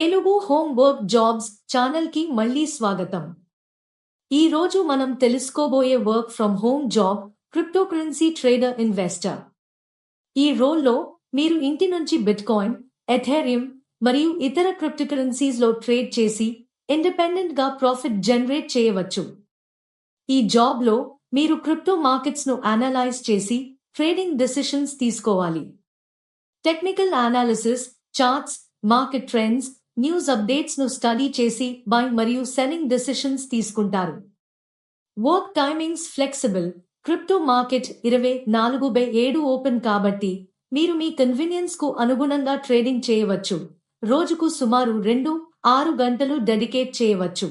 Telugu home work jobs ఛానల్కి మళ్ళీ స్వాగతం. ఈ రోజు మనం తెలుసుకోబోయే work from home job cryptocurrency trader investor. ఈ రోల్లో మీరు ఇంటి నుంచి బిట్కాయిన్ ఎథెరియం మరియు ఇతర క్రిప్టోకరెన్సీస్లో ట్రేడ్ చేసి ఇండిపెండెంట్గా ప్రాఫిట్ జనరేట్ చేయవచ్చు. ఈ జాబ్లో మీరు క్రిప్టో మార్కెట్స్ను అనలైజ్ చేసి ట్రేడింగ్ డెసిషన్స్ తీసుకోవాలి. Technical analysis charts market trends news అప్డేట్స్ను study చేసి బై మరియు సెల్లింగ్ డెసిషన్స్ తీసుకుంటారు. Work timings flexible. Crypto market ఇరవై నాలుగు బై ఏడు ఓపెన్ కాబట్టి మీరు మీ కన్వీనియన్స్కు అనుగుణంగా ట్రేడింగ్ చేయవచ్చు. రోజుకు సుమారు రెండు ఆరు గంటలు డెడికేట్ చేయవచ్చు.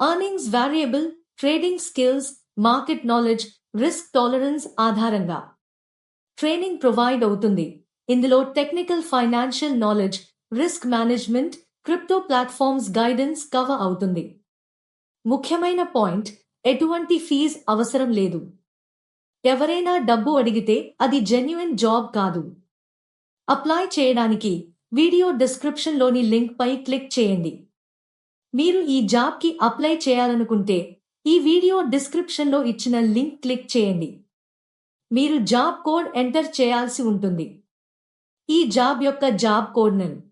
Earnings variable trading skills market knowledge risk tolerance ఆధారంగా. ట్రైనింగ్ ప్రొవైడ్ అవుతుంది. ఇందులో technical financial knowledge risk management crypto platforms guidance cover అవుతుంది. ముఖ్యమైన పాయింట్ ఎటువంటి ఫీజ్ అవసరం లేదు. ఎవరైనా డబ్బు అడిగితే అది జెన్యున్ జాబ్ కాదు. అప్లై చేయడానికి వీడియో డిస్క్రిప్షన్లోని లింక్పై క్లిక్ చేయండి. మీరు ఈ జాబ్కి అప్లై చేయాలనుకుంటే ఈ వీడియో డిస్క్రిప్షన్లో ఇచ్చిన లింక్ క్లిక్ చేయండి. మీరు జాబ్ కోడ్ ఎంటర్ చేయాల్సి ఉంటుంది. ఈ జాబ్ యొక్క జాబ్ కోడ్ను